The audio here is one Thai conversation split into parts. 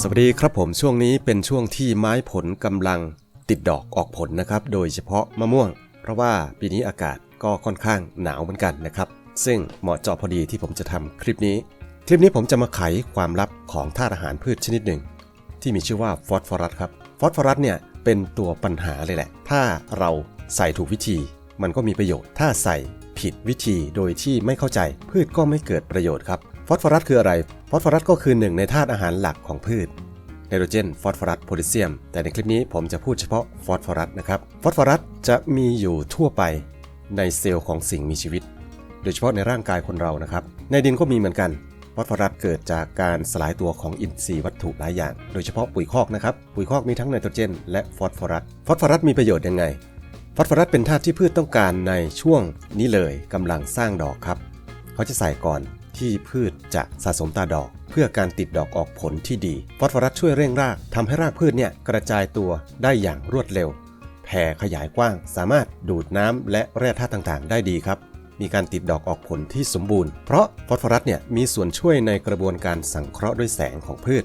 สวัสดีครับผมช่วงนี้เป็นช่วงที่ไม้ผลกำลังติดดอกออกผลนะครับ โดยเฉพาะมะม่วง เพราะว่าปีนี้อากาศก็ค่อนข้างหนาวเหมือนกันนะครับ ซึ่งเหมาะเจาะพอดีที่ผมจะทำคลิปนี้ คลิปนี้ผมจะมาไขความลับของธาตุอาหารพืชชนิดหนึ่ง ที่มีชื่อว่าฟอสฟอรัสครับ ฟอสฟอรัสเนี่ยเป็นตัวปัญหาเลยแหละ ถ้าเราใส่ถูกวิธี มันก็มีประโยชน์ ถ้าใส่ผิดวิธีโดยที่ไม่เข้าใจพืชก็ไม่เกิดประโยชน์ครับ ฟอสฟอรัสคืออะไร ฟอสฟอรัสก็คือหนึ่งในธาตุอาหารหลักของพืช ไนโตรเจน ฟอสฟอรัส โพแทสเซียม แต่ในคลิปนี้ผมจะพูดเฉพาะฟอสฟอรัสนะครับ ฟอสฟอรัสจะมีอยู่ทั่วไปในเซลล์ของสิ่งมีชีวิต โดยเฉพาะในร่างกายคนเรานะครับ ในดินก็มีเหมือนกัน ฟอสฟอรัสเกิดจากการสลายตัวของอินทรีย์วัตถุหลายอย่าง โดยเฉพาะปุ๋ยคอกนะครับ ปุ๋ยคอกมีทั้งไนโตรเจน และฟอสฟอรัส ฟอสฟอรัสมีประโยชน์ยังไง ฟอสฟอรัสเป็นธาตุที่พืชต้องการในช่วงนี้เลยกำลังสร้างดอกครับ เขาจะใส่ก่อน ที่พืชจะสะสมตาดอก เพื่อการติดดอกออกผลที่ดี ฟอสฟอรัสช่วยเร่งรากทำให้รากพืชเนี่ยกระจายตัวได้อย่างรวดเร็วแผ่ขยายกว้าง สามารถดูดน้ำและแร่ธาตุต่างๆ ได้ดีครับ มีการติดดอกออกผลที่สมบูรณ์ เพราะฟอสฟอรัสเนี่ยมีส่วนช่วยในกระบวนการสังเคราะห์ด้วยแสงของพืช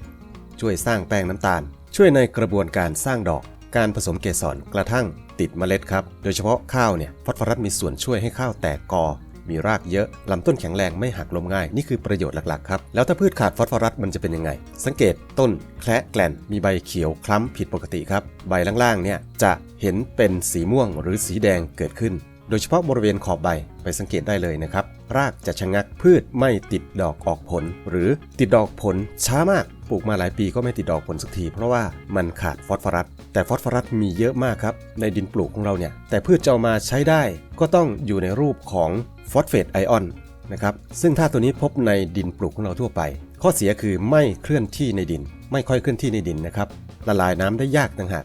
ช่วยสร้างแป้งน้ำตาล ช่วยในกระบวนการสร้างดอก การผสมเกสรกระทั่งติดเมล็ดครับ โดยเฉพาะข้าวเนี่ยฟอสฟอรัสมีส่วนช่วยให้ข้าวแตกกอ มีรากเยอะลำต้นแข็งแรงไม่หักล้มง่าย นี่คือประโยชน์หลักๆครับ แล้วถ้าพืชขาดฟอสฟอรัสมันจะเป็นยังไง สังเกตต้นแคละแกลนมีใบเขียวคล้ำผิดปกติครับ ใบล่างๆเนี่ยจะเห็นเป็นสีม่วงหรือสีแดงเกิดขึ้น โดยเฉพาะบริเวณขอบใบไปสังเกตได้เลยนะครับ รากจะชะงักพืชไม่ติดดอกออกผล หรือติดดอกผลช้ามากปลูกมาหลายปีก็ไม่ติดดอกผลสักที เพราะว่ามันขาดฟอสฟอรัส แต่ฟอสฟอรัสมีเยอะมากครับ ในดินปลูกของเราเนี่ย แต่พืชจะเอามาใช้ได้ ก็ต้องอยู่ในรูปของฟอสเฟตไอออนนะครับ ซึ่งถ้าตัวนี้พบในดินปลูกของเราทั่วไป ข้อเสียคือไม่เคลื่อนที่ในดิน ไม่ค่อยเคลื่อนที่ในดินนะครับ ละลายน้ำได้ยากต่างหาก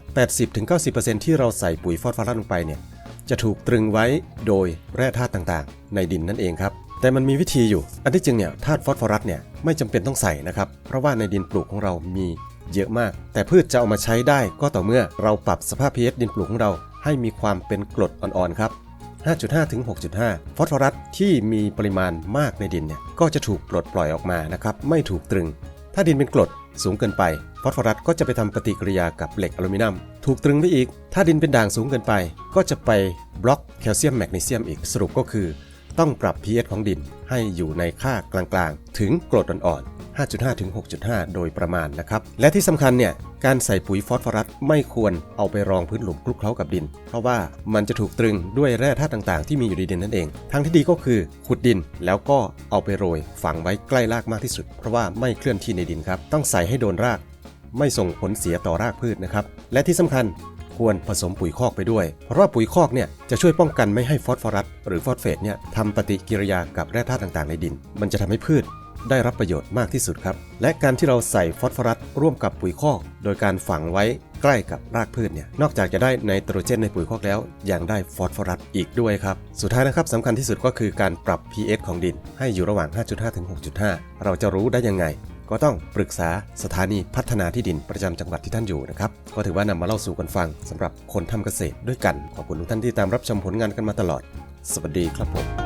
80-90%ที่เราใส่ปุ๋ยฟอสฟอรัสลงไปเนี่ย จะถูกตรึงไว้โดยแร่ธาตุต่างๆ ในดินนั่นเองครับ แต่มันมีวิธีอยู่ อันที่จริงเนี่ยธาตุฟอสฟอรัสเนี่ยไม่จำเป็นต้องใส่นะครับ เพราะว่าในดินปลูกของเรามีเยอะมาก แต่พืชจะเอามาใช้ได้ก็ต่อเมื่อเราปรับสภาพ pH ดินปลูกของเรา ให้มีความเป็นกรดอ่อนๆครับ 5.5 ถึง 6.5 ฟอสฟอรัสที่มีปริมาณมากในดินเนี่ยก็จะถูกปลดปล่อยออกมานะครับไม่ถูกตรึง ถ้าดินเป็นกรดสูงเกินไป ฟอสฟอรัสก็จะไปทำปฏิกิริยากับเหล็กอลูมิเนียม ถูกตรึงไปอีก ถ้าดินเป็นด่างสูงเกินไป ก็จะไปบล็อกแคลเซียมแมกนีเซียมอีกสรุปก็คือ ต้องปรับ pH ของดินให้อยู่ในค่ากลางๆ ถึงกรดอ่อนๆ 5.5 ถึง 6.5 โดยประมาณนะครับ และที่สำคัญเนี่ยการใส่ปุ๋ยฟอสฟอรัสไม่ควรเอาไปรองพื้นหลุมคลุกเคล้ากับดิน เพราะว่ามันจะถูกตรึงด้วยแร่ธาตุต่างๆ ที่มีอยู่ในดินนั่นเอง ทางที่ดีก็คือขุดดินแล้วก็เอาไปโรย ฝังไว้ใกล้รากมากที่สุด เพราะว่าไม่เคลื่อนที่ในดินครับ ต้องใส่ให้โดนราก ไม่ส่งผลเสียต่อรากพืชนะครับ และที่สำคัญควรผสมปุ๋ยคอกไปด้วย เพราะว่าปุ๋ยคอกเนี่ยจะช่วยป้องกันไม่ให้ฟอสฟอรัสหรือฟอสเฟตเนี่ยทำปฏิกิริยากับแร่ธาตุต่างๆในดิน มันจะทำให้พืช ได้รับประโยชน์มากที่สุดครับ และการที่เราใส่ฟอสฟอรัสร่วมกับปุ๋ยคอก โดยการฝังไว้ใกล้กับรากพืชเนี่ย นอกจากจะได้ไนโตรเจนในปุ๋ยคอกแล้ว ยังได้ฟอสฟอรัสอีกด้วยครับ สุดท้ายนะครับสำคัญที่สุดก็คือการปรับ pH ของดิน ให้อยู่ระหว่าง 5.5 ถึง 6.5 เราจะรู้ได้ยังไง ก็ต้องปรึกษาสถานีพัฒนาที่ดินประจำจังหวัดที่ท่านอยู่นะครับ ก็ถือว่านำมาเล่าสู่กันฟังสำหรับคนทำเกษตรด้วยกัน ขอบคุณทุกท่านที่ตามรับชมผลงานกันมาตลอด สวัสดีครับผม